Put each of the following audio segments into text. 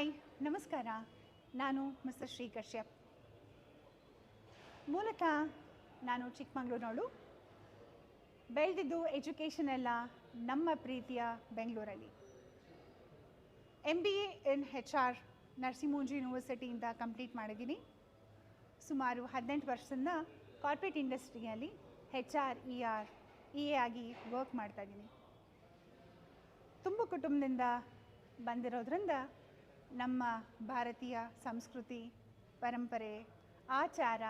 Hi, ನಮಸ್ಕಾರ. ನಾನು mister Shri Kashyap. ಮೂಲತಃ ನಾನು ಚಿಕ್ಕಮಗಳೂರಿನವಳು. ಬೆಳೆದಿದ್ದು ಎಜುಕೇಷನ್ ಎಲ್ಲ ನಮ್ಮ ಪ್ರೀತಿಯ ಬೆಂಗಳೂರಲ್ಲಿ. M B A in H R ನರಸಿಂಹಮೂಂಜಿ ಯೂನಿವರ್ಸಿಟಿಯಿಂದ ಕಂಪ್ಲೀಟ್ ಮಾಡಿದ್ದೀನಿ. ಸುಮಾರು ಹದಿನೆಂಟು ವರ್ಷದಿಂದ ಕಾರ್ಪೊರೇಟ್ ಇಂಡಸ್ಟ್ರಿಯಲ್ಲಿ H R E R E A ಆಗಿ ವರ್ಕ್ ಮಾಡ್ತಾಯಿದ್ದೀನಿ ತುಂಬ ಕುಟುಂಬದಿಂದ ಬಂದಿರೋದ್ರಿಂದ ನಮ್ಮ ಭಾರತೀಯ ಸಂಸ್ಕೃತಿ, ಪರಂಪರೆ, ಆಚಾರ,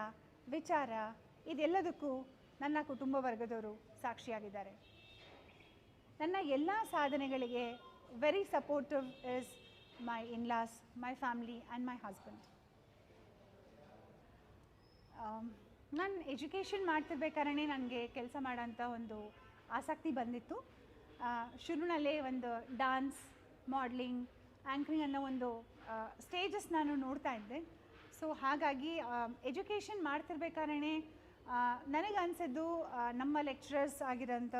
ವಿಚಾರ ಇದೆಲ್ಲದಕ್ಕೂ ನನ್ನ ಕುಟುಂಬ ವರ್ಗದವರು ಸಾಕ್ಷಿಯಾಗಿದ್ದಾರೆ. ನನ್ನ ಎಲ್ಲ ಸಾಧನೆಗಳಿಗೆ very supportive is my in-laws my family and my husband ನಾನು ಎಜುಕೇಷನ್ ಮಾಡ್ತಿರ್ಬೇಕಾದ್ರೆ ನನಗೆ ಕೆಲಸ ಮಾಡೋಂಥ ಒಂದು ಆಸಕ್ತಿ ಬಂದಿತ್ತು. ಶುರುನಲ್ಲೇ ಒಂದು ಡಾನ್ಸ್ ಮಾಡ್ಲಿಂಗ್ ಆ್ಯಂಕ್ರಿಂಗ್ ಅನ್ನೋ ಒಂದು ಸ್ಟೇಜಸ್ ನಾನು ನೋಡ್ತಾ ಇದ್ದೆ. ಸೊ ಹಾಗಾಗಿ ಎಜುಕೇಷನ್ ಮಾಡ್ತಿರ್ಬೇಕಾದ್ರೆ ನನಗೆ ಅನಿಸಿದ್ದು ನಮ್ಮ ಲೆಕ್ಚರರ್ಸ್ ಆಗಿರೋಂಥ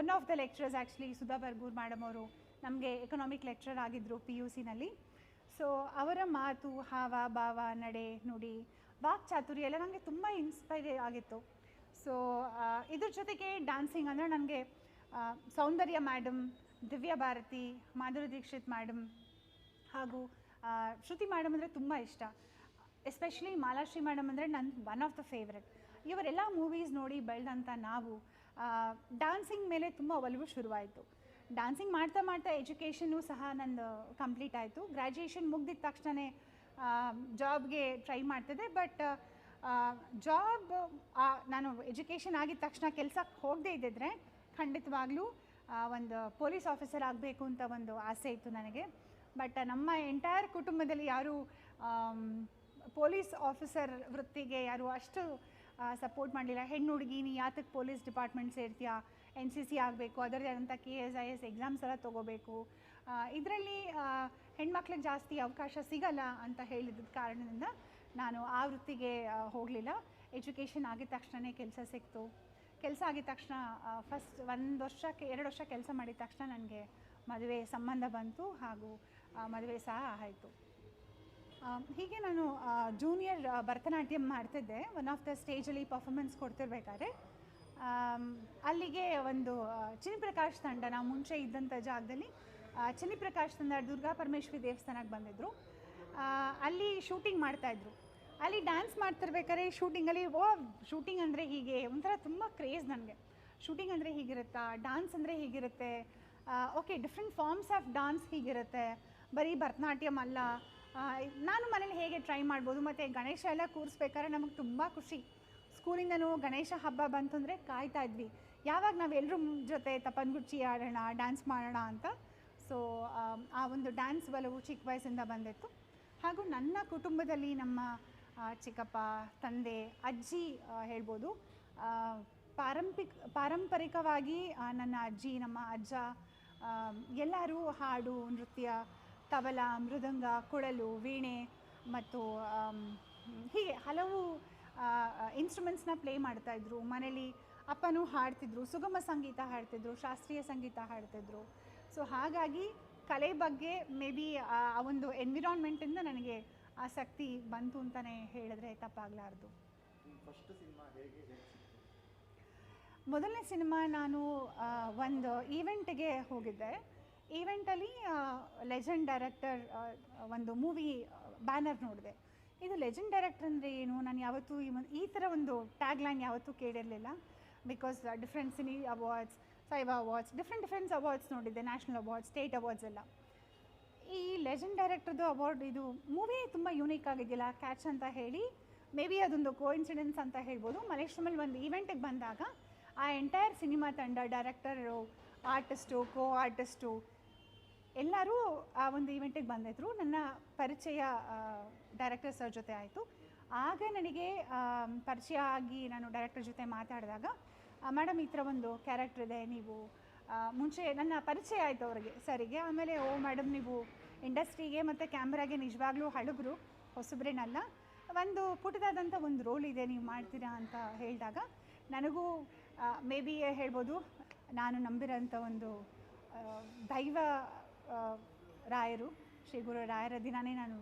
one of the lecturers actually Sudha Bargur madam ಅವರು ನಮಗೆ ಎಕನಾಮಿಕ್ ಲೆಕ್ಚರರ್ ಆಗಿದ್ದರು ಪಿ ಯು ಸಿನಲ್ಲಿ ಸೊ ಅವರ ಮಾತು, ಹಾವ, ಭಾವ, ನಡೆ, ನುಡಿ, ವಾಕ್ ಚಾತುರಿ ಎಲ್ಲ ನನಗೆ ತುಂಬ ಇನ್ಸ್ಪೈರ್ ಆಗಿತ್ತು. ಸೊ ಇದ್ರ ಜೊತೆಗೆ ಡ್ಯಾನ್ಸಿಂಗ್ ಅಂದರೆ ನನಗೆ ಸೌಂದರ್ಯ ಮ್ಯಾಡಮ್ ದಿವ್ಯಾ ಭಾರತಿ, ಮಾಧುರಿ ದೀಕ್ಷಿತ್ ಮ್ಯಾಡಮ್ ಹಾಗೂ ಶ್ರುತಿ ಮೇಡಮ್ ಅಂದರೆ ತುಂಬ ಇಷ್ಟ. ಎಸ್ಪೆಷಲಿ ಮಾಲಾಶ್ರೀ ಮೇಡಮ್ ಅಂದರೆ ನನ್ನ ಒನ್ ಆಫ್ ದ ಫೇವ್ರೆಟ್ ಇವರೆಲ್ಲ ಮೂವೀಸ್ ನೋಡಿ ಬೆಳೆದಂಥ ನಾವು ಡ್ಯಾನ್ಸಿಂಗ್ ಮೇಲೆ ತುಂಬ ಒಲವು ಶುರುವಾಯಿತು. ಡ್ಯಾನ್ಸಿಂಗ್ ಮಾಡ್ತಾ ಮಾಡ್ತಾ ಎಜುಕೇಷನು ಸಹ ನಂದು ಕಂಪ್ಲೀಟ್ ಆಯಿತು. ಗ್ರ್ಯಾಜುಯೇಷನ್ ಮುಗ್ದಿದ ತಕ್ಷಣವೇ ಜಾಬ್ಗೆ ಟ್ರೈ ಮಾಡ್ತಿದ್ದೆ. ಬಟ್ ಜಾಬ್ ನಾನು ಎಜುಕೇಷನ್ ಆಗಿದ ತಕ್ಷಣ ಕೆಲಸಕ್ಕೆ ಹೋಗದೇ ಇದ್ದಿದ್ರೆ ಖಂಡಿತವಾಗ್ಲೂ ಒಂದು ಪೊಲೀಸ್ ಆಫೀಸರ್ ಆಗಬೇಕು ಅಂತ ಒಂದು ಆಸೆ ಇತ್ತು ನನಗೆ. ಬಟ್ ನಮ್ಮ ಎಂಟೈರ್ ಕುಟುಂಬದಲ್ಲಿ ಯಾರು ಪೊಲೀಸ್ ಆಫೀಸರ್ ವೃತ್ತಿಗೆ ಯಾರು ಅಷ್ಟು ಸಪೋರ್ಟ್ ಮಾಡಲಿಲ್ಲ. ಹೆಣ್ಣು ಹುಡುಗಿ, ನೀ ಯಾತಕ್ಕೆ ಪೊಲೀಸ್ ಡಿಪಾರ್ಟ್ಮೆಂಟ್ ಸೇರ್ತೀಯಾ? ಎನ್ ಸಿ ಸಿ ಆಗಬೇಕು, ಅದರದೇ ಆದಂಥ K S I S exams ಎಲ್ಲ ತೊಗೋಬೇಕು. ಇದರಲ್ಲಿ ಹೆಣ್ಮಕ್ಳಿಗೆ ಜಾಸ್ತಿ ಅವಕಾಶ ಸಿಗಲ್ಲ ಅಂತ ಹೇಳಿದ ಕಾರಣದಿಂದ ನಾನು ಆ ವೃತ್ತಿಗೆ ಹೋಗಲಿಲ್ಲ. ಎಜುಕೇಷನ್ ಆಗಿದ ತಕ್ಷಣವೇ ಕೆಲಸ ಸಿಕ್ತು. ಕೆಲಸ ಆಗಿದ ತಕ್ಷಣ ಫಸ್ಟ್ ಒಂದು ವರ್ಷಕ್ಕೆ, ಎರಡು ವರ್ಷ ಕೆಲಸ ಮಾಡಿದ ತಕ್ಷಣ ನನಗೆ ಮದುವೆ ಸಂಬಂಧ ಬಂತು ಹಾಗೂ ಮದುವೆ ಸಹ ಆಯಿತು. ಹೀಗೆ ನಾನು ಜೂನಿಯರ್ ಭರತನಾಟ್ಯಂ ಮಾಡ್ತಿದ್ದೆ. ಒನ್ ಆಫ್ ದ ಸ್ಟೇಜಲ್ಲಿ ಪರ್ಫಾಮೆನ್ಸ್ ಕೊಡ್ತಿರ್ಬೇಕಾದ್ರೆ. ಅಲ್ಲಿಗೆ ಒಂದು ಚಿನಿಪ್ರಕಾಶ್ ತಂಡ, ನಾವು ಮುಂಚೆ ಇದ್ದಂಥ ಜಾಗದಲ್ಲಿ ಚಿನಿಪ್ರಕಾಶ್ ತಂಡ ದುರ್ಗಾ ಪರಮೇಶ್ವರಿ ದೇವಸ್ಥಾನಕ್ಕೆ ಬಂದಿದ್ದರು ಅಲ್ಲಿ ಶೂಟಿಂಗ್ ಮಾಡ್ತಾಯಿದ್ರು ಅಲ್ಲಿ ಡ್ಯಾನ್ಸ್ ಮಾಡ್ತಿರ್ಬೇಕಾದ್ರೆ ಶೂಟಿಂಗಲ್ಲಿ ಓ ಶೂಟಿಂಗ್ ಅಂದರೆ ಹೀಗೆ, ಒಂಥರ ತುಂಬ ಕ್ರೇಜ್ ನನಗೆ. ಶೂಟಿಂಗ್ ಅಂದರೆ ಹೀಗಿರುತ್ತಾ ಡ್ಯಾನ್ಸ್ ಅಂದರೆ ಹೀಗಿರುತ್ತೆ okay different forms of dance ಹೀಗಿರುತ್ತೆ. ಬರೀ ಭರತನಾಟ್ಯಂ ಅಲ್ಲ ನಾನು ಮನೇಲಿ ಹೇಗೆ ಟ್ರೈ ಮಾಡ್ಬೋದು, ಮತ್ತು ಗಣೇಶ ಎಲ್ಲ ಕೂರಿಸ್ಬೇಕಾದ್ರೆ ನಮಗೆ ತುಂಬ ಖುಷಿ. ಸ್ಕೂಲಿಂದನೂ ಗಣೇಶ ಹಬ್ಬ ಬಂತು ಅಂದರೆ ಕಾಯ್ತಾ ಇದ್ವಿ. ಯಾವಾಗ ನಾವೆಲ್ಲರೂ ಜೊತೆ ತಪ್ಪನ್ಗುಚ್ಚಿ ಆಡೋಣ ಡ್ಯಾನ್ಸ್ ಮಾಡೋಣ ಅಂತ ಸೊ ಆ ಒಂದು ಡ್ಯಾನ್ಸ್ ಬಲವು ಚಿಕ್ಕ ವಯಸ್ಸಿಂದ ಬಂದಿತ್ತು. ಹಾಗೂ ನನ್ನ ಕುಟುಂಬದಲ್ಲಿ ನಮ್ಮ ಚಿಕ್ಕಪ್ಪ, ತಂದೆ, ಅಜ್ಜಿ ಹೇಳ್ಬೋದು. ಪಾರಂಪಿಕ್, ಪಾರಂಪರಿಕವಾಗಿ ನನ್ನ ಅಜ್ಜಿ, ನಮ್ಮ ಅಜ್ಜ ಎಲ್ಲರೂ ಹಾಡು, ನೃತ್ಯ, ತಬಲ, ಮೃದಂಗ ಕೊಳಲು ವೀಣೆ ಮತ್ತು ಹೀಗೆ ಹಲವು ಇನ್ಸ್ಟ್ರೂಮೆಂಟ್ಸ್ನ ಪ್ಲೇ ಮಾಡ್ತಾಯಿದ್ರು ಮನೇಲಿ ಅಪ್ಪನೂ ಹಾಡ್ತಿದ್ರು, ಸುಗಮ ಸಂಗೀತ ಹಾಡ್ತಿದ್ರು, ಶಾಸ್ತ್ರೀಯ ಸಂಗೀತ ಹಾಡ್ತಿದ್ರು. ಸೊ ಹಾಗಾಗಿ ಕಲೆ ಬಗ್ಗೆ ಮೇ ಬಿ ಆ ಒಂದು ಎನ್ವಿರಾನ್ಮೆಂಟಿಂದ ನನಗೆ ಆಸಕ್ತಿ ಬಂತು ಅಂತಾನೆ ಹೇಳಿದ್ರೆ ತಪ್ಪಾಗಲಾರ್ದು. ಮೊದಲನೇ ಸಿನಿಮಾ ನಾನು ಒಂದು ಈವೆಂಟ್ಗೆ ಹೋಗಿದ್ದೆ. ಈವೆಂಟಲ್ಲಿ ಲೆಜೆಂಡ್ ಡೈರೆಕ್ಟರ್ ಒಂದು ಮೂವಿ ಬ್ಯಾನರ್ ನೋಡಿದೆ. ಇದು ಲೆಜೆಂಡ್ ಡೈರೆಕ್ಟರ್ ಅಂದರೆ ಏನು? ನಾನು ಯಾವತ್ತೂ ಈ ಈ ಥರ ಒಂದು ಟ್ಯಾಗ್ ಲೈನ್ ಯಾವತ್ತೂ ಕೇಳಿರಲಿಲ್ಲ. ಬಿಕಾಸ್ ಡಿಫ್ರೆಂಟ್ ಸಿನಿ ಅವಾರ್ಡ್ಸ್ ಸೈಬಾ ಅವಾರ್ಡ್ಸ್ ಡಿಫ್ರೆಂಟ್ ಡಿಫ್ರೆಂಟ್ಸ್ ಅವಾರ್ಡ್ಸ್ ನೋಡಿದ್ದೆ. ನ್ಯಾಷನಲ್ ಅವಾರ್ಡ್ಸ್ ಸ್ಟೇಟ್ ಅವಾರ್ಡ್ಸ್ ಎಲ್ಲ. ಈ ಲೆಜೆಂಡ್ ಡೈರೆಕ್ಟರ್ದು ಅವಾರ್ಡ್ ಇದು ಮೂವಿ ತುಂಬ ಯೂನಿಕ್ ಆಗಿದೆಯಲ್ಲ ಕ್ಯಾಚ್ ಅಂತ ಹೇಳಿ. ಮೇ ಬಿ ಅದೊಂದು ಕೋ ಇನ್ಸಿಡೆನ್ಸ್ ಅಂತ ಹೇಳ್ಬೋದು. ಮಲೇಶ್ರಮಲ್ಲಿ ಒಂದು ಈವೆಂಟಿಗೆ ಬಂದಾಗ, ಆ ಎಂಟೈರ್ ಸಿನಿಮಾ ತಂಡ ಡೈರೆಕ್ಟರು ಆರ್ಟಿಸ್ಟು ಕೋ ಆರ್ಟಿಸ್ಟು ಎಲ್ಲರೂ ಆ ಒಂದು ಈವೆಂಟಿಗೆ ಬಂದಿದ್ರು. ನನ್ನ ಪರಿಚಯ ಡೈರೆಕ್ಟರ್ ಸರ್ ಜೊತೆ ಆಯಿತು. ಆಗ ನನಗೆ ಪರಿಚಯ ಆಗಿ ನಾನು ಡೈರೆಕ್ಟರ್ ಜೊತೆ ಮಾತಾಡಿದಾಗ ಮೇಡಮ್ ಈ ಥರ ಒಂದು ಕ್ಯಾರೆಕ್ಟರ್ ಇದೆ, ನೀವು ಮುಂಚೆ ನನ್ನ ಪರಿಚಯ ಆಯಿತು ಅವರಿಗೆ, ಸರಿಗೆ. ಆಮೇಲೆ, ಓ ಮೇಡಮ್ ನೀವು ಇಂಡಸ್ಟ್ರಿಗೆ ಮತ್ತು ಕ್ಯಾಮ್ರಾಗೆ ನಿಜವಾಗ್ಲೂ ಹಳುಗರು ಹೊಸಬ್ರೇನಲ್ಲ. ಒಂದು ಪುಟ್ಟದಾದಂಥ ಒಂದು ರೋಲ್ ಇದೆ ನೀವು ಮಾಡ್ತೀರಾ ಅಂತ ಹೇಳಿದಾಗ, ನನಗೂ ಮೇ ಬಿ ಹೇಳ್ಬೋದು, ನಾನು ನಂಬಿರೋಂಥ ಒಂದು ದೈವ ರಾಯರು, ಶ್ರೀ ಗುರು ರಾಯರ ದಿನಾನೇ ನಾನು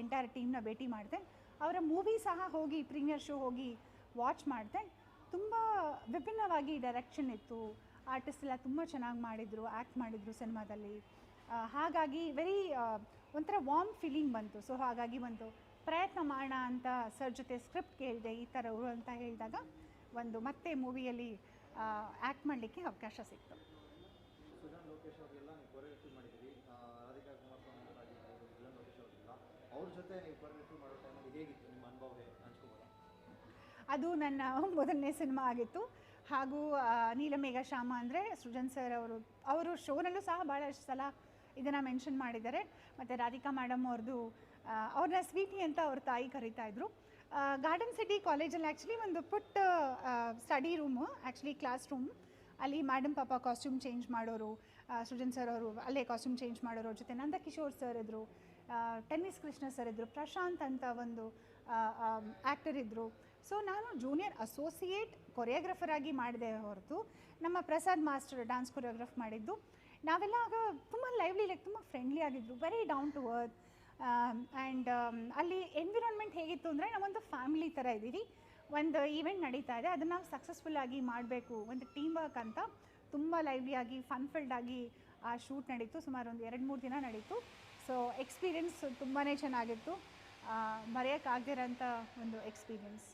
ಎಂಟೈರ್ ಟೀಮ್ನ ಭೇಟಿ ಮಾಡಿದೆ. ಅವರ ಮೂವಿ ಸಹ ಹೋಗಿ ಪ್ರೀಮಿಯರ್ ಶೋ ಹೋಗಿ ವಾಚ್ ಮಾಡಿದೆ. ತುಂಬ ವಿಭಿನ್ನವಾಗಿ ಡೈರೆಕ್ಷನ್ ಇತ್ತು. ಆರ್ಟಿಸ್ಟ್ ಎಲ್ಲ ತುಂಬ ಚೆನ್ನಾಗಿ ಮಾಡಿದರು ಆ್ಯಕ್ಟ್ ಮಾಡಿದರು ಸಿನಿಮಾದಲ್ಲಿ. ಹಾಗಾಗಿ ವೆರಿ ಒಂಥರ ವಾರ್ಮ್ ಫೀಲಿಂಗ್ ಬಂತು. ಸೊ ಹಾಗಾಗಿ ಒಂದು ಪ್ರಯತ್ನ ಮಾಡೋಣ ಅಂತ ಸರ್ ಜೊತೆ ಸ್ಕ್ರಿಪ್ಟ್ ಕೇಳಿದೆ ಈ ಥರ ಅಂತ ಹೇಳಿದಾಗ ಒಂದು ಮತ್ತೆ ಮೂವಿಯಲ್ಲಿ ಆ್ಯಕ್ಟ್ ಮಾಡಲಿಕ್ಕೆ ಅವಕಾಶ ಸಿಕ್ತು. ಸುಜಾನ್ ಲೋಕೇಶ್ ಅವರಿಗೆಲ್ಲ ನೀವು ಕೊರಿಯೋಗ್ರಫಿ ಮಾಡಿದ್ದೀರಿ. ಆ, ರಾಧಿಕಾ ಕುಮಾರಸ್ವಾಮಿ ಅವರಾಗಿರ್ಬೋದು ಸುಜಾನ್ ಲೋಕೇಶ್ ಅವರಿಗೆಲ್ಲ. ಅವ್ರ ಜೊತೆ ನೀವು ಕೊರಿಯೋಗ್ರಫಿ ಮಾಡೋ ಟೈಮಲ್ಲಿ ಹೇಗಿತ್ತು ನಿಮ್ಮ ಅನುಭವ ಹಂಚ್ಕೋಬೋದಾ ಅದು ನನ್ನ ಮೊದಲನೇ ಸಿನಿಮಾ ಆಗಿತ್ತು. ಹಾಗೂ ನೀಲಮೇಘ ಶ್ಯಾಮ ಅಂದರೆ ಸೃಜನ್ ಸರ್ ಅವರು ಅವರು ಶೋನಲ್ಲೂ ಸಹ ಭಾಳಷ್ಟು ಸಲ ಇದನ್ನು ಮೆನ್ಷನ್ ಮಾಡಿದ್ದಾರೆ. ಮತ್ತು ರಾಧಿಕಾ ಮೇಡಮ್ ಅವ್ರದ್ದು ಅವ್ರನ್ನ ಸ್ವೀಟಿ ಅಂತ ಅವ್ರ ತಾಯಿ ಕರೀತಾ ಇದ್ರು. ಗಾರ್ಡನ್ ಸಿಟಿ ಕಾಲೇಜಲ್ಲಿ ಆ್ಯಕ್ಚುಲಿ ಒಂದು ಪುಟ್ಟ study room actually class room ಅಲ್ಲಿ ಮೇಡಮ್ ಪಾಪ ಕಾಸ್ಟ್ಯೂಮ್ ಚೇಂಜ್ ಮಾಡೋರು ಸೃಜನ್ ಸರ್ ಅವರು ಅಲ್ಲೇ ಕಾಸ್ಟ್ಯೂಮ್ ಚೇಂಜ್ ಮಾಡೋರು ಜೊತೆ ನಂದ ಕಿಶೋರ್ ಸರ್ ಇದ್ದರು ಟೆನ್ನಿಸ್ ಕೃಷ್ಣ ಸರ್ ಇದ್ದರು ಪ್ರಶಾಂತ್ ಅಂತ ಒಂದು ಆ್ಯಕ್ಟರ್ ಇದ್ದರು ಸೊ ನಾನು ಜೂನಿಯರ್ ಅಸೋಸಿಯೇಟ್ ಕೊರಿಯೋಗ್ರಫರ್ ಆಗಿ ಮಾಡಿದೆ ಹೊರತು ನಮ್ಮ ಪ್ರಸಾದ್ ಮಾಸ್ಟರ್ ಡ್ಯಾನ್ಸ್ ಕೊರಿಯೋಗ್ರಫ್ ಮಾಡಿದ್ದು. ನಾವೆಲ್ಲ ಆಗ ತುಂಬ ಲೈವ್ಲಿ ಲೈಕ್ ತುಂಬ ಫ್ರೆಂಡ್ಲಿ ಆಗಿದ್ರು very down to earth and ಅಲ್ಲಿ ಎನ್ವಿರಾನ್ಮೆಂಟ್ ಹೇಗಿತ್ತು ಅಂದರೆ ನಾವೊಂದು ಫ್ಯಾಮಿಲಿ ಥರ ಇದ್ದೀವಿ. ಒಂದು ಈವೆಂಟ್ ನಡೀತಾ ಇದೆ. ಅದನ್ನು ನಾವು ಸಕ್ಸಸ್ಫುಲ್ ಆಗಿ ಮಾಡಬೇಕು. ಒಂದು ಟೀಮ್ ವರ್ಕ್ ಅಂತ ತುಂಬ ಲೈವ್ಲಿಯಾಗಿ ಫನ್ಫಿಲ್ಡ್ ಆಗಿ, ಆ ಶೂಟ್ ನಡೀತು. ಸುಮಾರು ಒಂದು ಎರಡು, ಮೂರು ದಿನ ನಡೀತು. ಸೊ ಎಕ್ಸ್ಪೀರಿಯನ್ಸ್ ತುಂಬಾ ಚೆನ್ನಾಗಿತ್ತು. ಮರೆಯೋಕ್ಕಾಗದಿರೋಂಥ ಒಂದು ಎಕ್ಸ್ಪೀರಿಯನ್ಸ್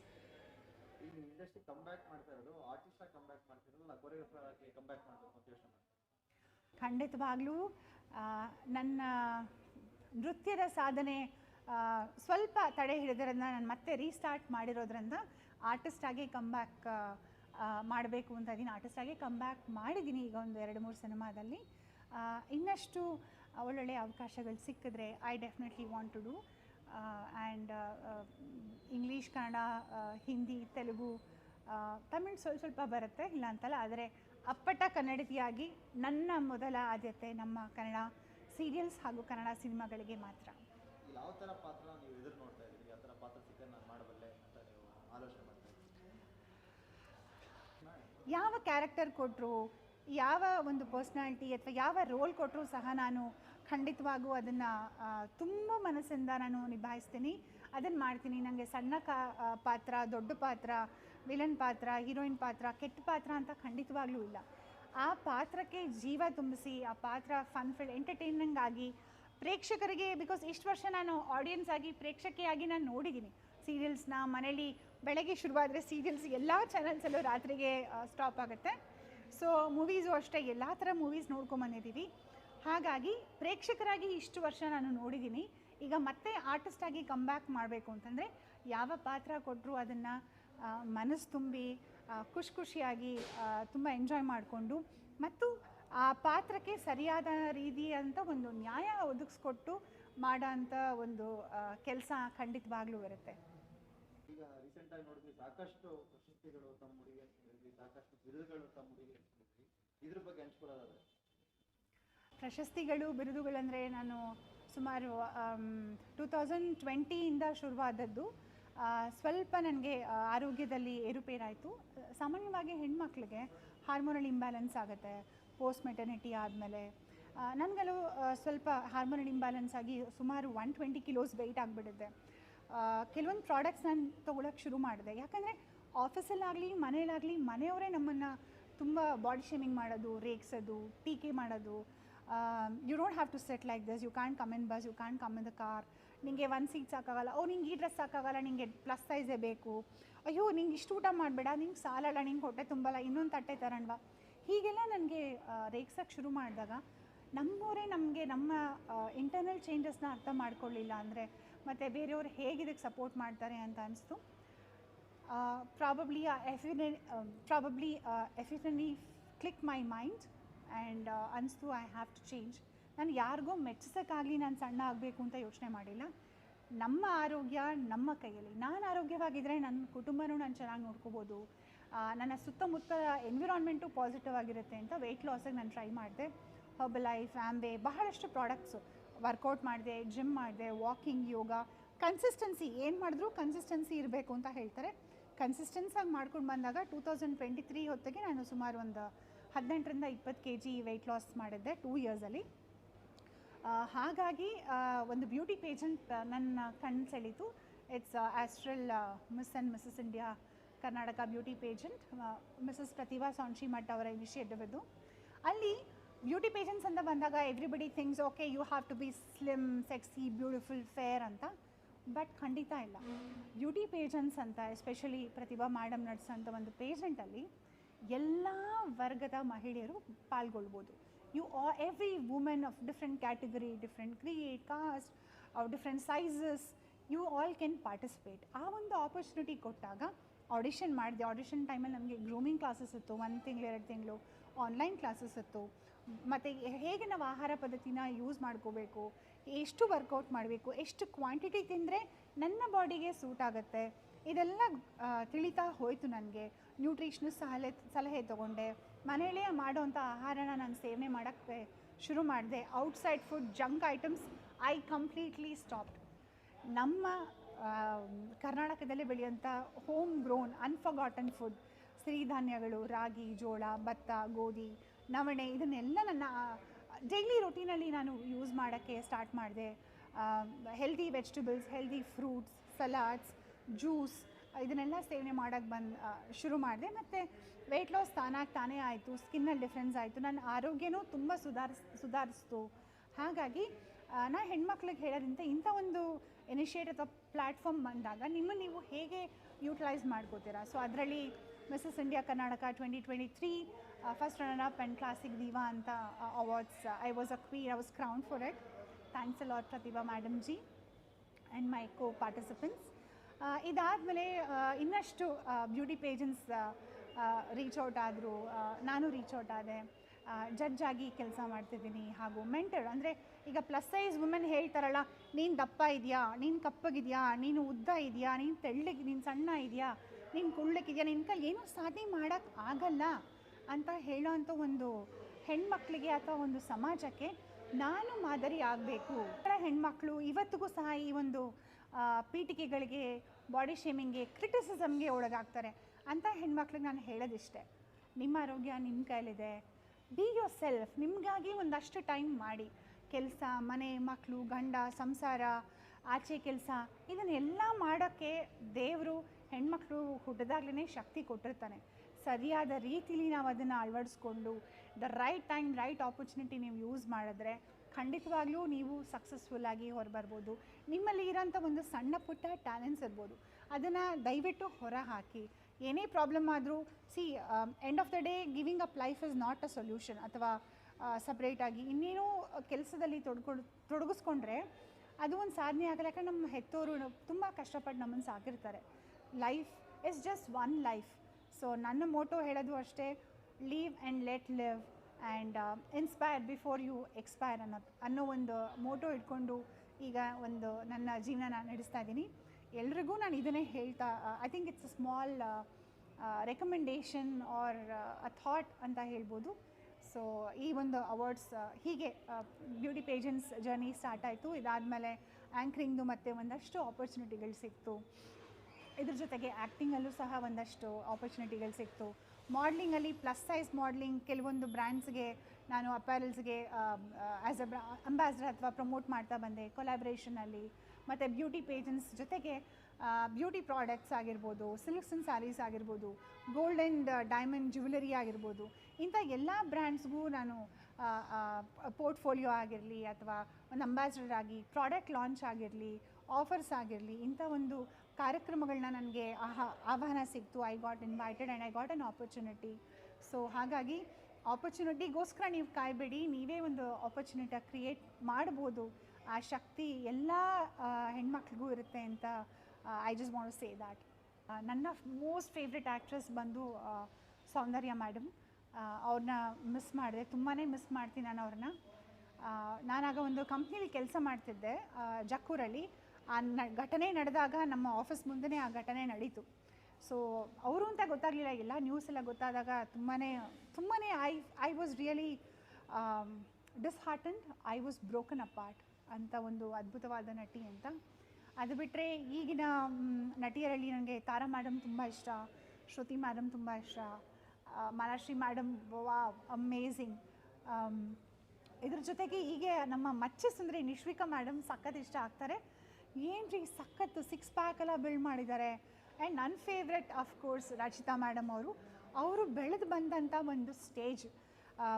ಇಂಡಸ್ಟ್ರಿ ಕಮ್ ಬ್ಯಾಕ್ ಮಾಡ್ತಾ ಇರೋದು ಆರ್ಟಿಸ್ಟ್ ಆಗಿ ಕಮ್ ಬ್ಯಾಕ್ ಮಾಡ್ತಿರೋದು ನಾ ಕೊರಿಯೋಗ್ರಫರ್ ಆಗಿ ಕಮ್ ಬ್ಯಾಕ್ ಮಾಡಬೇಕು ಅಂತ ಖಂಡಿತವಾಗ್ಲೂ ನನ್ನ ನೃತ್ಯದ ಸಾಧನೆ ಸ್ವಲ್ಪ ತಡೆ ಹಿಡಿದ್ರಿಂದ ನಾನು ಮತ್ತೆ ರೀಸ್ಟಾರ್ಟ್ ಮಾಡಿರೋದ್ರಿಂದ ಆರ್ಟಿಸ್ಟ್ ಆಗಿ ಕಮ್ ಬ್ಯಾಕ್ ಮಾಡಬೇಕು ಅಂತ ಇದ್ದೀನಿ ಆರ್ಟಿಸ್ಟ್ ಆಗಿ ಕಮ್ ಬ್ಯಾಕ್ ಮಾಡಿದ್ದೀನಿ ಈಗ ಒಂದು ಎರಡು, ಮೂರು ಸಿನಿಮಾದಲ್ಲಿ. ಇನ್ನಷ್ಟು ಒಳ್ಳೊಳ್ಳೆ ಅವಕಾಶಗಳು ಸಿಕ್ಕಿದ್ರೆ I definitely want to do and English Kannada Hindi Telugu Tamil ಸ್ವಲ್ಪ ಸ್ವಲ್ಪ ಬರುತ್ತೆ, ಇಲ್ಲ ಅಂತಲ್ಲ, ಆದರೆ ಅಪ್ಪಟ ಕನ್ನಡತಿಯಾಗಿ ನನ್ನ ಮೊದಲ ಆದ್ಯತೆ ನಮ್ಮ ಕನ್ನಡ ಸೀರಿಯಲ್ಸ್ ಹಾಗೂ ಕನ್ನಡ ಸಿನಿಮಾಗಳಿಗೆ ಮಾತ್ರ. ಯಾವ ಥರ ಪಾತ್ರ ನೀವು ಎದುರು ನೋಡ್ತಾ ಇದ್ದೀರಿ? ಯಾವ ಥರ ಪಾತ್ರ ಸಿಕ್ಕರೆ ನಾನು ಮಾಡಬಲ್ಲೆ ಅಂತ ನೀವು ಆಲೋಚನೆ ಮಾಡ್ತಾ ಇದ್ದೀರಿ? ಯಾವ ಕ್ಯಾರೆಕ್ಟರ್ ಕೊಟ್ಟರು ಯಾವ ಒಂದು ಪರ್ಸ್ನಾಲಿಟಿ ಅಥವಾ ಯಾವ ರೋಲ್ ಕೊಟ್ಟರು ಸಹ ನಾನು ಖಂಡಿತವಾಗೂ ಅದನ್ನು ತುಂಬ ಮನಸ್ಸಿಂದ ನಾನು ನಿಭಾಯಿಸ್ತೀನಿ. ಅದನ್ನು ಮಾಡ್ತೀನಿ. ನನಗೆ ಸಣ್ಣ ಕಾ ಪಾತ್ರ ದೊಡ್ಡ ಪಾತ್ರ ವಿಲನ್ ಪಾತ್ರ, ಹೀರೋಯಿನ್ ಪಾತ್ರ, ಕೆಟ್ಟ ಪಾತ್ರ ಅಂತ ಖಂಡಿತವಾಗ್ಲೂ ಇಲ್ಲ. ಆ ಪಾತ್ರಕ್ಕೆ ಜೀವ ತುಂಬಿಸಿ, ಆ ಪಾತ್ರ ಫನ್ ಫಿಲ್ ಎಂಟರ್ಟೈನ್ಮೆಂಟ್ ಆಗಿ ಪ್ರೇಕ್ಷಕರಿಗೆ ಬಿಕಾಸ್ ಇಷ್ಟು ವರ್ಷ ನಾನು ಆಡಿಯನ್ಸ್ ಆಗಿ ಪ್ರೇಕ್ಷಕಿಯಾಗಿ ನಾನು ನೋಡಿದ್ದೀನಿ ಸೀರಿಯಲ್ಸ್ನ ಮನೇಲಿ ಬೆಳಗ್ಗೆ ಶುರುವಾದರೆ ಸೀರಿಯಲ್ಸ್ ಎಲ್ಲ ಚಾನಲ್ಸಲ್ಲೂ ರಾತ್ರಿಗೆ ಸ್ಟಾಪ್ ಆಗುತ್ತೆ. ಸೊ ಮೂವೀಸು ಅಷ್ಟೇ, ಎಲ್ಲ ಥರ ಮೂವೀಸ್ ನೋಡ್ಕೊಂಬಂದಿದ್ದೀವಿ ಹಾಗಾಗಿ ಪ್ರೇಕ್ಷಕರಾಗಿ ಇಷ್ಟು ವರ್ಷ ನಾನು ನೋಡಿದ್ದೀನಿ ಈಗ ಮತ್ತೆ ಆರ್ಟಿಸ್ಟ್ ಆಗಿ ಕಮ್ ಬ್ಯಾಕ್ ಮಾಡಬೇಕು ಅಂತಂದರೆ ಯಾವ ಪಾತ್ರ ಕೊಟ್ಟರು ಅದನ್ನು ಮನಸ್ಸು ತುಂಬಿ ಖುಷಿ ಖುಷಿಯಾಗಿ ತುಂಬ ಎಂಜಾಯ್ ಮಾಡಿಕೊಂಡು ಮತ್ತು ಆ ಪಾತ್ರಕ್ಕೆ ಸರಿಯಾದ ರೀತಿಯಂಥ ಒಂದು ನ್ಯಾಯ ಒದಗಿಸ್ಕೊಟ್ಟು ಮಾಡೋ ಅಂಥ ಒಂದು ಕೆಲಸ ಖಂಡಿತವಾಗ್ಲೂ ಬರುತ್ತೆ ಈಗ ರೀಸೆಂಟಾಗಿ ನೋಡಿದ್ವಿ ಸಾಕಷ್ಟು ಪ್ರಶಸ್ತಿಗಳು ತಮ್ಮ ಹುಡುಗಿ ಸಾಕಷ್ಟು ಬಿರುದುಗಳು ತಮ್ಮ ಹುಡುಗಿ ಇದ್ರ ಬಗ್ಗೆ ಹಂಚ್ಕೊಳ್ಳೋದಾದ್ರೆ ಪ್ರಶಸ್ತಿಗಳು ಬಿರುದುಗಳಂದರೆ ನಾನು ಸುಮಾರು ಟೂ ತೌಸಂಡ್ ಟ್ವೆಂಟಿಯಿಂದ ಶುರುವಾದದ್ದು. ಸ್ವಲ್ಪ ನನಗೆ ಆರೋಗ್ಯದಲ್ಲಿ ಏರುಪೇರಾಯಿತು. ಸಾಮಾನ್ಯವಾಗಿ ಹೆಣ್ಮಕ್ಳಿಗೆ ಹಾರ್ಮೋನಲ್ ಇಂಬ್ಯಾಲೆನ್ಸ್ ಆಗುತ್ತೆ ಪೋಸ್ಟ್ ಮೆಟರ್ನಿಟಿ ಆದಮೇಲೆ ನನಗಲು ಸ್ವಲ್ಪ ಹಾರ್ಮೋನಲ್ ಇಂಬ್ಯಾಲೆನ್ಸ್ ಆಗಿ ಸುಮಾರು ಒನ್ ಟ್ವೆಂಟಿ ಕಿಲೋಸ್ ವೆಯ್ಟ್ ಆಗಿಬಿಡುತ್ತೆ. ಕೆಲವೊಂದು ಪ್ರಾಡಕ್ಟ್ಸ್ ನಾನು ತೊಗೊಳಕ್ಕೆ ಶುರು ಮಾಡಿದೆ. ಯಾಕಂದರೆ ಆಫೀಸಲ್ಲಾಗಲಿ ಮನೆಯಲ್ಲಾಗಲಿ ಮನೆಯವರೇ ನಮ್ಮನ್ನು ತುಂಬ ಬಾಡಿ ಶೇಮಿಂಗ್ ಮಾಡೋದು, ರೇಗ್ಸೋದು ಟೀಕೆ ಮಾಡೋದು. You don't have to set like this you can come in bus you can come in the car ನಿಮಗೆ ಒನ್ ಸೀಟ್ ಸಾಕಾಗಲ್ಲ ಓ, ನಿಂಗೆ ಈ ಡ್ರೆಸ್ ಸಾಕಾಗಲ್ಲ ನಿಂಗೆ ಪ್ಲಸ್ ಸೈಜೇ ಬೇಕು. ಅಯ್ಯೋ, ನಿಂಗೆ ಇಷ್ಟು ಊಟ ಮಾಡಬೇಡ, ನಿಂಗೆ ಸಾಲಲ್ಲ, ನಿಂಗೆ ಹೊಟ್ಟೆ ತುಂಬಲ್ಲ, ಇನ್ನೊಂದು ತಟ್ಟೆ ತರಣ್ವಾ. ಹೀಗೆಲ್ಲ ನನಗೆ ರೇಗ್ಸೋಕ್ಕೆ ಶುರು ಮಾಡಿದಾಗ ನಮ್ಮವರೇ ನಮಗೆ ನಮ್ಮ ಇಂಟರ್ನಲ್ ಚೇಂಜಸ್ನ ಅರ್ಥ ಮಾಡ್ಕೊಳ್ಳಿಲ್ಲ ಅಂದರೆ ಮತ್ತು ಬೇರೆಯವರು ಹೇಗಿದಕ್ಕೆ ಸಪೋರ್ಟ್ ಮಾಡ್ತಾರೆ ಅಂತ ಅನಿಸ್ತು. Probably ಎಫಿನೆ probably definitely click my mind and ಅನಿಸ್ತು ಐ ಹ್ಯಾವ್ ಟು ಚೇಂಜ್ ನಾನು ಯಾರಿಗೋ ಮೆಚ್ಚಿಸೋಕ್ಕಾಗಲಿ ನಾನು ಸಣ್ಣ ಆಗಬೇಕು ಅಂತ ಯೋಚನೆ ಮಾಡಿಲ್ಲ. ನಮ್ಮ ಆರೋಗ್ಯ ನಮ್ಮ ಕೈಯಲ್ಲಿ. ನಾನು ಆರೋಗ್ಯವಾಗಿದ್ದರೆ ನನ್ನ ಕುಟುಂಬನೂ ನಾನು ಚೆನ್ನಾಗಿ ನೋಡ್ಕೋಬೋದು. ನನ್ನ ಸುತ್ತಮುತ್ತ ಎನ್ವಿರಾನ್ಮೆಂಟು ಪಾಸಿಟಿವ್ ಆಗಿರುತ್ತೆ ಅಂತ ವೆಯ್ಟ್ ಲಾಸಿಗೆ ನಾನು ಟ್ರೈ ಮಾಡಿದೆ. ಹರ್ಬಲ್ ಲೈಫ್ ಆ್ಯಂಬೆ ಬಹಳಷ್ಟು ಪ್ರಾಡಕ್ಟ್ಸು ವರ್ಕೌಟ್ ಮಾಡಿದೆ ಜಿಮ್ ಮಾಡಿದೆ ವಾಕಿಂಗ್ ಯೋಗ ಕನ್ಸಿಸ್ಟೆನ್ಸಿ ಏನು ಮಾಡಿದ್ರೂ ಕನ್ಸಿಸ್ಟೆನ್ಸಿ ಇರಬೇಕು ಅಂತ ಹೇಳ್ತಾರೆ. ಕನ್ಸಿಸ್ಟೆನ್ಸಾಗಿ ಮಾಡ್ಕೊಂಡು ಬಂದಾಗ ಟೂ ತೌಸಂಡ್ ಟ್ವೆಂಟಿ ತ್ರೀ ಹೊತ್ತಿಗೆ ನಾನು ಸುಮಾರು ಒಂದು ಹದಿನೆಂಟರಿಂದ ಇಪ್ಪತ್ತು ಕೆ ಜಿ ವೆಯ್ಟ್ ಲಾಸ್ ಮಾಡಿದ್ದೆ ಟೂ ಇಯರ್ಸಲ್ಲಿ ಹಾಗಾಗಿ ಒಂದು ಬ್ಯೂಟಿ ಪೇಜೆಂಟ್ ನನ್ನ ಕಣ್ಣು ಸೆಳೀತು it's astral Miss and Mrs India Karnataka beauty pageant Mrs Pratibha Sanshimath ಅವರ ಇನಿಷಿಯೇಟಿವ್ ಇದು ಅಲ್ಲಿ ಬ್ಯೂಟಿ ಪೇಜೆಂಟ್ಸ್ ಅಂತ ಬಂದಾಗ everybody things okay you have to be slim sexy beautiful fair ಅಂತ. ಬಟ್ ಖಂಡಿತ ಇಲ್ಲ. ಬ್ಯೂಟಿ ಪೇಜೆಂಟ್ಸ್ ಅಂತ ಎಸ್ಪೆಷಲಿ ಪ್ರತಿಭಾ ಮೇಡಮ್ ನಡೆಸೋಂಥ ಒಂದು ಪೇಜೆಂಟಲ್ಲಿ ಎಲ್ಲ ವರ್ಗದ ಮಹಿಳೆಯರು ಪಾಲ್ಗೊಳ್ಬೋದು. You are every women of different category different create caste different sizes. You all can participate ಆ ಒಂದು ಆಪರ್ಚುನಿಟಿ ಕೊಟ್ಟಾಗ ಆಡಿಷನ್ ಮಾಡಿದೆ. ಆಡಿಷನ್ ಟೈಮಲ್ಲಿ ನಮಗೆ ಗ್ರೂಮಿಂಗ್ ಕ್ಲಾಸಸ್ ಇತ್ತು. ಒಂದು ತಿಂಗಳು, ಎರಡು ತಿಂಗಳು ಆನ್ಲೈನ್ ಕ್ಲಾಸಸ್ ಇತ್ತು. ಮತ್ತು ಹೇಗೆ ನಾವು ಆಹಾರ ಪದ್ಧತಿನ ಯೂಸ್ ಮಾಡ್ಕೋಬೇಕು? ಎಷ್ಟು ವರ್ಕೌಟ್ ಮಾಡಬೇಕು? ಎಷ್ಟು ಕ್ವಾಂಟಿಟಿ ತಿಂದರೆ ನನ್ನ ಬಾಡಿಗೆ ಸೂಟ್ ಆಗುತ್ತೆ? ಇದೆಲ್ಲ ತಿಳಿತಾ ಹೋಯಿತು ನನಗೆ. ನ್ಯೂಟ್ರಿಷನಿಸ್ಟ್ ಸಲಹೆ ಸಲಹೆ ತೊಗೊಂಡೆ. ಮನೆಯಲ್ಲೇ ಮಾಡೋವಂಥ ಆಹಾರನ ನಾನು ಸೇವನೆ ಮಾಡೋಕ್ಕೆ ಶುರು ಮಾಡಿದೆ. Outside food junk items I completely stopped ನಮ್ಮ ಕರ್ನಾಟಕದಲ್ಲಿ ಬೆಳೆಯುವಂಥ ಹೋಮ್ ಗ್ರೋನ್ ಅನ್ಫಗಾಟನ್ ಫುಡ್ ಸಿರಿಧಾನ್ಯಗಳು, ರಾಗಿ, ಜೋಳ, ಭತ್ತ, ಗೋಧಿ, ನವಣೆ, ಇದನ್ನೆಲ್ಲ ನನ್ನ ಡೈಲಿ ರೊಟೀನಲ್ಲಿ ನಾನು ಯೂಸ್ ಮಾಡೋಕ್ಕೆ ಸ್ಟಾರ್ಟ್ ಮಾಡಿದೆ. Healthy vegetables healthy fruits salads juice, ಇದನ್ನೆಲ್ಲ ಸೇವನೆ ಮಾಡೋಕ್ಕೆ ಬಂದು ಶುರು ಮಾಡಿದೆ. ಮತ್ತು ವೆಯ್ಟ್ ಲಾಸ್ ತಾನಾಗಿ ತಾನೇ ಆಯಿತು, ಸ್ಕಿನ್ನಲ್ಲಿ ಡಿಫ್ರೆನ್ಸ್ ಆಯಿತು ನನ್ನ ಆರೋಗ್ಯನೂ ತುಂಬ ಸುಧಾರಿಸ್, ಸುಧಾರಿಸ್ತು. ಹಾಗಾಗಿ ನಾ ಹೆಣ್ಮಕ್ಳಿಗೆ ಹೇಳೋದಂತೆ ಇಂಥ ಒಂದು ಇನಿಷಿಯೇಟ್ ಅಥವಾ ಪ್ಲ್ಯಾಟ್ಫಾರ್ಮ್ ಬಂದಾಗ ನಿಮ್ಮ ನೀವು ಹೇಗೆ ಯೂಟಿಲೈಸ್ ಮಾಡ್ಕೋತೀರಾ? ಸೊ ಅದರಲ್ಲಿ Mrs India Karnataka twenty twenty three first run up and classic diva ಅಂತ awards I was a queen I was crown for it thanks a lot Pratibha madam ji and my co participants ಇದಾದಮೇಲೆ ಇನ್ನಷ್ಟು beauty ಪೇಜನ್ಸ್ reach out ಆದರು ನಾನು reach out ಆದೆ judge ಆಗಿ ಕೆಲಸ ಮಾಡ್ತಿದ್ದೀನಿ ಹಾಗೂ ಮೆಂಟರ್ ಅಂದರೆ ಈಗ ಪ್ಲಸ್ ಸೈಜ್ ವುಮೆನ್ ಹೇಳ್ತಾರಲ್ಲ, ನೀನು ದಪ್ಪ ಇದೆಯಾ? ನೀನು ಕಪ್ಪಗಿದೆಯಾ? ನೀನು ಉದ್ದ ಇದೆಯಾ? ನೀನು ತೆಳ್ಳಗೆ, ನೀನು ಸಣ್ಣ ಇದೆಯಾ? ನೀನು ಕುಳ್ಳಕ್ಕಿದೆಯಾ ನಿನ್ನ ಕೈಲಿ ಏನೂ ಸಾಧನೆ ಮಾಡೋಕ್ಕೆ ಆಗಲ್ಲ ಅಂತ ಹೇಳೋವಂಥ ಒಂದು ಹೆಣ್ಮಕ್ಳಿಗೆ ಅಥವಾ ಒಂದು ಸಮಾಜಕ್ಕೆ ನಾನು ಮಾದರಿ ಆಗಬೇಕು. ಹೆಣ್ಮಕ್ಳು ಇವತ್ತಿಗೂ ಸಹ ಈ ಒಂದು ಪೀಠಿಕೆಗಳಿಗೆ ಬಾಡಿ ಶೇಮಿಂಗ್ಗೆ ಕ್ರಿಟಿಸಿಸಮ್ಗೆ ಒಳಗಾಗ್ತಾರೆ. ಅಂತ ಹೆಣ್ಮಕ್ಳಿಗೆ ನಾನು ಹೇಳೋದಿಷ್ಟೆ. ನಿಮ್ಮ ಆರೋಗ್ಯ ನಿಮ್ಮ ಕೈಲಿದೆ ಬಿ ಯೋರ್ ಸೆಲ್ಫ್ ನಿಮಗಾಗಿ ಒಂದಷ್ಟು ಟೈಮ್ ಮಾಡಿ. ಕೆಲಸ, ಮನೆ ಮಕ್ಕಳು ಗಂಡ, ಸಂಸಾರ, ಆಚೆ ಕೆಲಸ, ಇದನ್ನೆಲ್ಲ ಮಾಡೋಕ್ಕೆ ದೇವರು ಹೆಣ್ಮಕ್ಳು ಹುಟ್ಟಿದಾಗ್ಲೇ ಶಕ್ತಿ ಕೊಟ್ಟಿರ್ತಾನೆ. ಸರಿಯಾದ ರೀತಿಲಿ ನಾವು ಅದನ್ನು ಅಳವಡಿಸ್ಕೊಂಡು the right time right opportunity ನೀವು ಯೂಸ್ ಮಾಡಿದ್ರೆ ಖಂಡಿತವಾಗ್ಲೂ ನೀವು ಸಕ್ಸಸ್ಫುಲ್ಲಾಗಿ ಹೊರಬರ್ಬೋದು. ನಿಮ್ಮಲ್ಲಿ ಇರೋಂಥ ಒಂದು ಸಣ್ಣ ಪುಟ್ಟ ಟ್ಯಾಲೆಂಟ್ಸ್ ಇರ್ಬೋದು. ಅದನ್ನು ದಯವಿಟ್ಟು ಹೊರ ಹಾಕಿ ಏನೇ ಪ್ರಾಬ್ಲಮ್ ಆದರೂ see end of the day giving up life is not a solution ಅಥವಾ ಸಪ್ರೇಟಾಗಿ ಇನ್ನೇನು ಕೆಲಸದಲ್ಲಿ ತೊಡ್ಕೊಂಡು ತೊಡಗಿಸ್ಕೊಂಡ್ರೆ ಅದು ಒಂದು ಸಾಧನೆ ಆಗಲ್ಲ. ಯಾಕಂದ್ರೆ ನಮ್ಮ ಹೆತ್ತೋರು ತುಂಬ ಕಷ್ಟಪಟ್ಟು ನಮ್ಮನ್ನು ಸಾಕಿರ್ತಾರೆ. Life is just one life so ನನ್ನ ಮೋಟೋ ಹೇಳೋದು ಅಷ್ಟೇ live and let live and inspire before you expire ಅನ್ನೋ ಅನ್ನೋ ಒಂದು ಮೋಟೋ ಇಟ್ಕೊಂಡು ಈಗ ಒಂದು ನನ್ನ ಜೀವನ ನಡೆಸ್ತಾ ಇದ್ದೀನಿ. ಎಲ್ರಿಗೂ ನಾನು ಇದನ್ನೇ ಹೇಳ್ತಾ I think it's a small recommendation or a thought ಅಂತ ಹೇಳ್ಬೋದು. ಸೊ ಈ ಒಂದು ಅವಾರ್ಡ್ಸ್ ಹೀಗೆ ಬ್ಯೂಟಿ ಪೇಜೆಂಟ್ಸ್ ಜರ್ನಿ ಸ್ಟಾರ್ಟ್ ಆಯಿತು. ಇದಾದಮೇಲೆ ಆ್ಯಂಕ್ರಿಂಗ್ದು ಮತ್ತು ಒಂದಷ್ಟು ಆಪರ್ಚುನಿಟಿಗಳು ಸಿಕ್ತು. ಇದ್ರ ಜೊತೆಗೆ ಆ್ಯಕ್ಟಿಂಗಲ್ಲೂ ಸಹ ಒಂದಷ್ಟು ಆಪರ್ಚುನಿಟಿಗಳು ಸಿಕ್ತು. ಮಾಡ್ಲಿಂಗಲ್ಲಿ ಪ್ಲಸ್ ಸೈಜ್ ಮಾಡಲಿಂಗ್ ಕೆಲವೊಂದು ಬ್ರ್ಯಾಂಡ್ಸ್ಗೆ ನಾನು ಅಪ್ಯಾರಲ್ಸ್ಗೆ ಆ್ಯಸ್ ಅ ಅಂಬಾಸಿಡರ್ ಅಥವಾ ಪ್ರಮೋಟ್ ಮಾಡ್ತಾ ಬಂದೆ ಕೊಲಾಬ್ರೇಷನಲ್ಲಿ ಮತ್ತು ಬ್ಯೂಟಿ ಪೇಜೆಂಟ್ಸ್ ಜೊತೆಗೆ ಬ್ಯೂಟಿ ಪ್ರಾಡಕ್ಟ್ಸ್ ಆಗಿರ್ಬೋದು ಸಿಲ್ಕ್ಸ್ ಆ್ಯಂಡ್ ಸ್ಯಾರೀಸ್ ಆಗಿರ್ಬೋದು ಗೋಲ್ಡ್ ಆ್ಯಂಡ್ ಡೈಮಂಡ್ ಜ್ಯುವೆಲರಿ ಆಗಿರ್ಬೋದು. ಇಂಥ ಎಲ್ಲ ಬ್ರ್ಯಾಂಡ್ಸ್ಗೂ ನಾನು ಪೋರ್ಟ್ಫೋಲಿಯೋ ಆಗಿರಲಿ ಅಥವಾ ಒಂದು ಅಂಬಾಸಿಡರ್ ಆಗಿ ಪ್ರಾಡಕ್ಟ್ ಲಾಂಚ್ ಆಗಿರಲಿ ಆಫರ್ಸ್ ಆಗಿರಲಿ, ಇಂಥ ಒಂದು ಕಾರ್ಯಕ್ರಮಗಳನ್ನ ನನಗೆ ಆಹಾ, ಆಹ್ವಾನ ಸಿಕ್ತು. I got invited and I got an opportunity so ಹಾಗಾಗಿ ಆಪರ್ಚುನಿಟಿಗೋಸ್ಕರ ನೀವು ಕಾಯಬೇಡಿ. ನೀವೇ ಒಂದು ಆಪರ್ಚುನಿಟಿ ಕ್ರಿಯೇಟ್ ಮಾಡ್ಬೋದು. ಆ ಶಕ್ತಿ ಎಲ್ಲ ಹೆಣ್ಮಕ್ಳಿಗೂ ಇರುತ್ತೆ ಅಂತ I just want say that ನನ್ನ ಮೋಸ್ಟ್ ಫೇವ್ರೆಟ್ ಆ್ಯಕ್ಟ್ರೆಸ್ ಬಂದು ಸೌಂದರ್ಯ ಮೇಡಮ್ ಅವ್ರನ್ನ ಮಿಸ್ ಮಾಡಿದೆ. ತುಂಬಾ ಮಿಸ್ ಮಾಡ್ತೀನಿ ನಾನು ಅವ್ರನ್ನ ನಾನಾಗ ಒಂದು ಕಂಪ್ನಿಲಿ ಕೆಲಸ ಮಾಡ್ತಿದ್ದೆ ಜಕ್ಕೂರಲ್ಲಿ. ಆ ನ, ಘಟನೆ ನಡೆದಾಗ ನಮ್ಮ ಆಫೀಸ್ ಮುಂದೆ ಆ ಘಟನೆ ನಡೀತು. ಸೊ ಅವರು ಅಂತ ಗೊತ್ತಾಗಲಿಲ್ಲ. ಎಲ್ಲ ನ್ಯೂಸ್ ಎಲ್ಲ ಗೊತ್ತಾದಾಗ ತುಂಬಾ ತುಂಬಾ I I was really disheartened I was broken apart ಅಂತ ಒಂದು ಅದ್ಭುತವಾದ ನಟಿ ಅಂತ. ಅದು ಬಿಟ್ಟರೆ ಈಗಿನ ನಟಿಯರಲ್ಲಿ ನನಗೆ ತಾರಾ ಮ್ಯಾಡಮ್ ತುಂಬ ಇಷ್ಟ, ಶ್ರುತಿ ಮ್ಯಾಡಮ್ ತುಂಬ ಇಷ್ಟ ಮಾಲಾಶ್ರೀ ಮೇಡಮ್ ವಾ ಅಮೇಝಿಂಗ್ ಇದ್ರ ಜೊತೆಗೆ ಹೀಗೆ ನಮ್ಮ ಮಚ್ಚೆ ಅಂದರೆ ನಿಶ್ವಿಕಾ ಮ್ಯಾಡಮ್ ಸಖತ್ ಇಷ್ಟ ಆಗ್ತಾರೆ. ಏನು ರೀ ಸಖತ್ತು ಸಿಕ್ಸ್ ಪ್ಯಾಕ್ ಎಲ್ಲ ಬಿಲ್ಡ್ ಮಾಡಿದ್ದಾರೆ? ಆ್ಯಂಡ್ ನನ್ನ ಫೇವ್ರೆಟ್ ಕೋರ್ಸ್ ರಚಿತಾ ಮೇಡಮ್ ಅವರು. ಅವರು ಬೆಳೆದು ಬಂದಂಥ ಒಂದು ಸ್ಟೇಜ್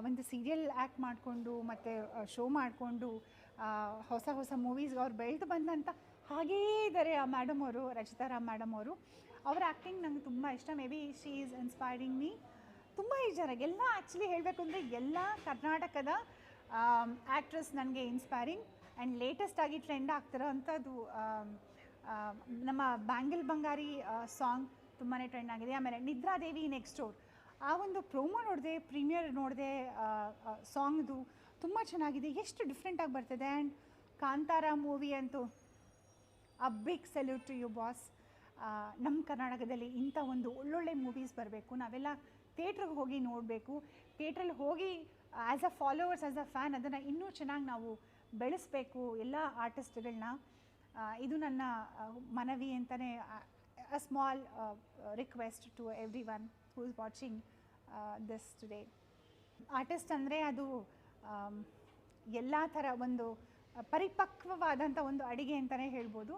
ಒಂದು ಸೀರಿಯಲ್ ಆ್ಯಕ್ಟ್ ಮಾಡಿಕೊಂಡು, ಮತ್ತು ಶೋ ಮಾಡಿಕೊಂಡು ಹೊಸ ಹೊಸ ಮೂವೀಸ್ಗೆ ಅವ್ರು ಬೆಳೆದು ಬಂದಂಥ ಹಾಗೇ ಇದ್ದಾರೆ ಆ ಮೇಡಮ್ ಅವರು, ರಚಿತಾ ರಾಮ್ ಮೇಡಮ್ ಅವರು. ಅವ್ರ ಆ್ಯಕ್ಟಿಂಗ್ ನಂಗೆ ತುಂಬ ಇಷ್ಟ. Maybe she is inspiring me ತುಂಬ ಇದ್ದಾರೆ ಎಲ್ಲ ಆ್ಯಕ್ಚುಲಿ ಹೇಳಬೇಕು ಅಂದರೆ ಎಲ್ಲ ಕರ್ನಾಟಕದ ಆ್ಯಕ್ಟ್ರೆಸ್ ನನಗೆ ಇನ್ಸ್ಪೈರಿಂಗ್ ಆ್ಯಂಡ್ ಲೇಟೆಸ್ಟ್ ಆಗಿ ಟ್ರೆಂಡ್ ಆಗ್ತಿರೋ ಅಂಥದ್ದು ನಮ್ಮ ಬ್ಯಾಂಗಲ್ ಬಂಗಾರಿ ಸಾಂಗ್ ತುಂಬಾ ಟ್ರೆಂಡ್ ಆಗಿದೆ. ಆಮೇಲೆ ನಿದ್ರಾದೇವಿ ನೆಕ್ಸ್ಟ್ ಡೋರ್ ಆ ಒಂದು ಪ್ರೋಮೋ ನೋಡಿದೆ ಪ್ರೀಮಿಯರ್ ನೋಡಿದೆ ಸಾಂಗ್ದು ತುಂಬ ಚೆನ್ನಾಗಿದೆ. ಎಷ್ಟು ಡಿಫ್ರೆಂಟಾಗಿ ಬರ್ತದೆ. ಆ್ಯಂಡ್ ಕಾಂತಾರ ಮೂವಿ ಅಂತೂ a big salute to you boss ನಮ್ಮ ಕರ್ನಾಟಕದಲ್ಲಿ ಇಂಥ ಒಂದು ಒಳ್ಳೊಳ್ಳೆ ಮೂವೀಸ್ ಬರಬೇಕು. ನಾವೆಲ್ಲ ಥಿಯೇಟ್ರಿಗೆ ಹೋಗಿ ನೋಡಬೇಕು. ಥಿಯೇಟ್ರಲ್ಲಿ ಹೋಗಿ as a followers as a fan ಅದನ್ನು ಇನ್ನೂ ಚೆನ್ನಾಗಿ ನಾವು ಬೆಳೆಸಬೇಕು ಎಲ್ಲ ಆರ್ಟಿಸ್ಟ್ಗಳನ್ನ ಇದು ನನ್ನ ಮನವಿ ಅಂತಲೇ a small request to every one who is watching this today artist ಅಂದರೆ ಅದು ಎಲ್ಲ ಥರ ಒಂದು ಪರಿಪಕ್ವವಾದಂಥ ಒಂದು ಅಡಿಗೆ ಅಂತಲೇ ಹೇಳ್ಬೋದು.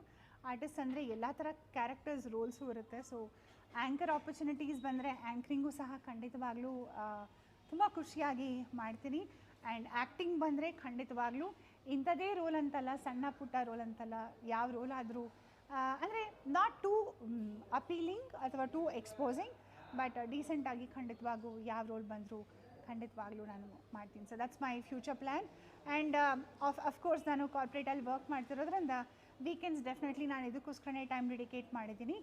ಆರ್ಟಿಸ್ಟ್ ಅಂದರೆ ಎಲ್ಲ ಥರ ಕ್ಯಾರೆಕ್ಟರ್ಸ್ ರೋಲ್ಸು ಇರುತ್ತೆ. ಸೊ ಆ್ಯಂಕರ್ ಆಪರ್ಚುನಿಟೀಸ್ ಬಂದರೆ ಆ್ಯಂಕರಿಂಗು ಸಹ ಖಂಡಿತವಾಗ್ಲೂ ತುಂಬ ಖುಷಿಯಾಗಿ ಮಾಡ್ತೀನಿ. ಆ್ಯಂಡ್ ಆ್ಯಕ್ಟಿಂಗ್ ಬಂದರೆ ಖಂಡಿತವಾಗ್ಲೂ ಇಂಥದೇ ರೋಲ್ ಅಂತಲ್ಲ, ಸಣ್ಣ ಪುಟ್ಟ ರೋಲ್ ಅಂತಲ್ಲ, ಯಾವ ರೋಲ್ ಆದರೂ. ಅಂದರೆ ನಾಟ್ ಟು ಅಪೀಲಿಂಗ್ ಅಥವಾ ಟು ಎಕ್ಸ್ಪೋಸಿಂಗ್ ಬಟ್ ಡೀಸೆಂಟಾಗಿ ಖಂಡಿತವಾಗೂ ಯಾವ ರೋಲ್ ಬಂದರೂ ಖಂಡಿತವಾಗ್ಲೂ ನಾನು ಮಾಡ್ತೀನಿ. So that's my future plan and of of course ನಾನು ಕಾರ್ಪೊರೇಟಲ್ಲಿ ವರ್ಕ್ ಮಾಡ್ತಿರೋದ್ರಿಂದ ವೀಕೆಂಡ್ಸ್ ಡೆಫಿನೆಟ್ಲಿ ನಾನು ಇದಕ್ಕೋಸ್ಕರನೇ ಟೈಮ್ ಡೆಡಿಕೇಟ್ ಮಾಡಿದ್ದೀನಿ.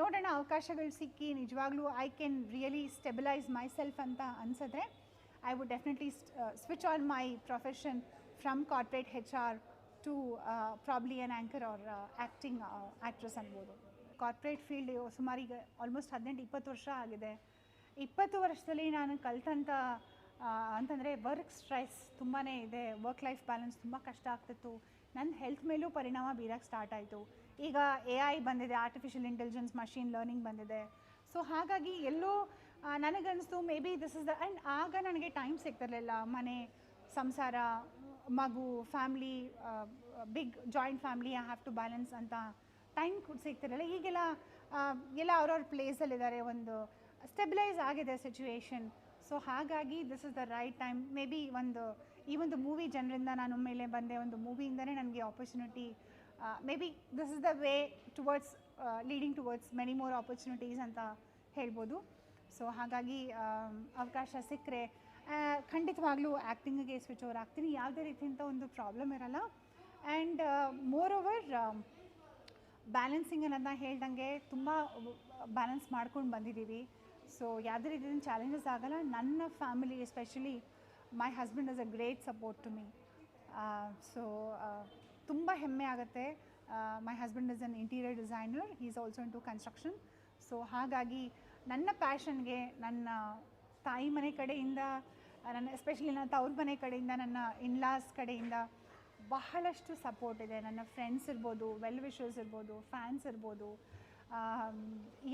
ನೋಡೋಣ, ಅವಕಾಶಗಳು ಸಿಕ್ಕಿ ನಿಜವಾಗ್ಲೂ I can really stabilise myself ಅಂತ ಅನಿಸಿದ್ರೆ I would definitely switch on my profession from corporate H R to probably an anchor or acting actress ಅನ್ಬೋದು. ಕಾರ್ಪೊರೇಟ್ ಫೀಲ್ಡ್ ಸುಮಾರು ಈಗ ಆಲ್ಮೋಸ್ಟ್ ಹದಿನೆಂಟು, ಇಪ್ಪತ್ತು ವರ್ಷ ಆಗಿದೆ. ಇಪ್ಪತ್ತು ವರ್ಷದಲ್ಲಿ ನಾನು ಕಲ್ತಂಥ ಅಂತಂದರೆ ವರ್ಕ್ ಸ್ಟ್ರೆಸ್ ತುಂಬಾ ಇದೆ ವರ್ಕ್ ಲೈಫ್ ಬ್ಯಾಲೆನ್ಸ್ ತುಂಬ ಕಷ್ಟ ಆಗ್ತಿತ್ತು. ನನ್ನ ಹೆಲ್ತ್ ಮೇಲೂ ಪರಿಣಾಮ ಬೀರಕ್ಕೆ ಸ್ಟಾರ್ಟ್ ಆಯಿತು. ಈಗ ಎ ಐ ಬಂದಿದೆ ಆರ್ಟಿಫಿಷಿಯಲ್ ಇಂಟೆಲಿಜೆನ್ಸ್ ಮಷೀನ್ ಲರ್ನಿಂಗ್ ಬಂದಿದೆ. ಸೊ ಹಾಗಾಗಿ ಎಲ್ಲೋ ನನಗನ್ನಿಸ್ತು maybe this is the and ಆಗ ನನಗೆ ಟೈಮ್ ಸಿಗ್ತಿರ್ಲಿಲ್ಲ. ಮನೆ, ಸಂಸಾರ ಮಗು family big joint family I have to balance ಅಂತ ಟೈಮ್ ಸಿಗ್ತಿರಲ್ಲ ಈಗೆಲ್ಲ ಎಲ್ಲ ಅವ್ರವ್ರ ಪ್ಲೇಸಲ್ಲಿದ್ದಾರೆ ಒಂದು ಸ್ಟೆಬಿಲೈಸ್ ಆಗಿದೆ ಸಿಚುವೇಶನ್ ಸೊ ಹಾಗಾಗಿ this is the right time maybe ಒಂದು, ಈ ಒಂದು ಮೂವಿ ಜನರಿಂದ ನಾನು ಮೇಲೆ ಬಂದೆ. ಒಂದು ಮೂವಿಯಿಂದನೇ ನನಗೆ opportunity maybe this is the way towards leading towards many more opportunities ಅಂತ ಹೇಳ್ಬೋದು. ಸೊ ಹಾಗಾಗಿ ಅವಕಾಶ ಸಿಕ್ಕರೆ ಖಂಡಿತವಾಗ್ಲೂ ಆ್ಯಕ್ಟಿಂಗಿಗೆ ಸ್ವಿಚ್ ಓವರ್ ಆಗ್ತೀನಿ. ಯಾವುದೇ ರೀತಿಯಂಥ ಒಂದು ಪ್ರಾಬ್ಲಮ್ ಇರಲ್ಲ. ಆ್ಯಂಡ್ ಮೋರ್ ಓವರ್ ಬ್ಯಾಲೆನ್ಸಿಂಗ್ ಅನ್ನೋದನ್ನ ಹೇಳ್ದಂಗೆ ತುಂಬ ಬ್ಯಾಲೆನ್ಸ್ ಮಾಡ್ಕೊಂಡು ಬಂದಿದ್ದೀವಿ. ಸೊ ಯಾವುದೇ ರೀತಿಯಿಂದ ಚಾಲೆಂಜಸ್ ಆಗಲ್ಲ. ನನ್ನ family especially my husband is a great support to me so ತುಂಬ ಹೆಮ್ಮೆ ಆಗುತ್ತೆ. My husband is an interior designer he is also in to construction so ಹಾಗಾಗಿ ನನ್ನ ಪ್ಯಾಷನ್ಗೆ ನನ್ನ ತಾಯಿ ಮನೆ ಕಡೆಯಿಂದ ನನ್ನ ಎಸ್ಪೆಷಲಿ ನನ್ನ ತವ್ರ ಮನೆ ಕಡೆಯಿಂದ, ನನ್ನ ಇನ್ಲಾಸ್ ಕಡೆಯಿಂದ ಬಹಳಷ್ಟು ಸಪೋರ್ಟ್ ಇದೆ. ನನ್ನ ಫ್ರೆಂಡ್ಸ್ ಇರ್ಬೋದು ವೆಲ್ ವಿಶರ್ಸ್ ಇರ್ಬೋದು ಫ್ಯಾನ್ಸ್ ಇರ್ಬೋದು.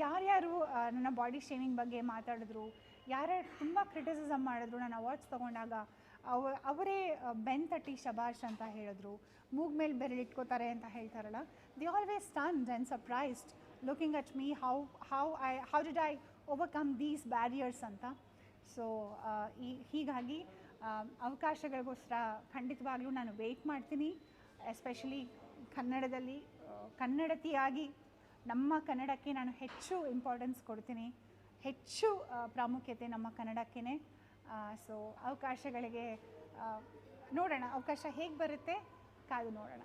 ಯಾರ್ಯಾರು ನನ್ನ ಬಾಡಿ ಶೇವಿಂಗ್ ಬಗ್ಗೆ ಮಾತಾಡಿದ್ರು, ಯಾರ್ಯಾರು ತುಂಬ ಕ್ರಿಟಿಸಿಸಮ್ ಮಾಡಿದ್ರು, ನಾನು ಅವಾರ್ಡ್ಸ್ ತೊಗೊಂಡಾಗ, ಅವ, ಅವರೇ ಬೆನ್ ತಟ್ಟಿ ಶಬಾಷ್ ಅಂತ ಹೇಳಿದ್ರು. ಮೂಗ್ ಮೇಲೆ ಬೆರಳಿಟ್ಕೋತಾರೆ ಅಂತ ಹೇಳ್ತಾರಲ್ಲ they always stunned and surprised looking at me how how I how did I overcome these barriers ಅಂತ. ಸೊ ಈ, ಹೀಗಾಗಿ ಅವಕಾಶಗಳಿಗೋಸ್ಕರ ಖಂಡಿತವಾಗ್ಲೂ ನಾನು ವೆಯ್ಟ್ ಮಾಡ್ತೀನಿ. ಎಸ್ಪೆಷಲಿ ಕನ್ನಡದಲ್ಲಿ ಕನ್ನಡತಿಯಾಗಿ ನಮ್ಮ ಕನ್ನಡಕ್ಕೆ ನಾನು ಹೆಚ್ಚು ಇಂಪಾರ್ಟೆನ್ಸ್ ಕೊಡ್ತೀನಿ. ಹೆಚ್ಚು ಪ್ರಾಮುಖ್ಯತೆ ನಮ್ಮ ಕನ್ನಡಕ್ಕೇ ಸೊ ಅವಕಾಶಗಳಿಗೆ ನೋಡೋಣ, ಅವಕಾಶ ಹೇಗೆ ಬರುತ್ತೆ, ಕಾದು ನೋಡೋಣ.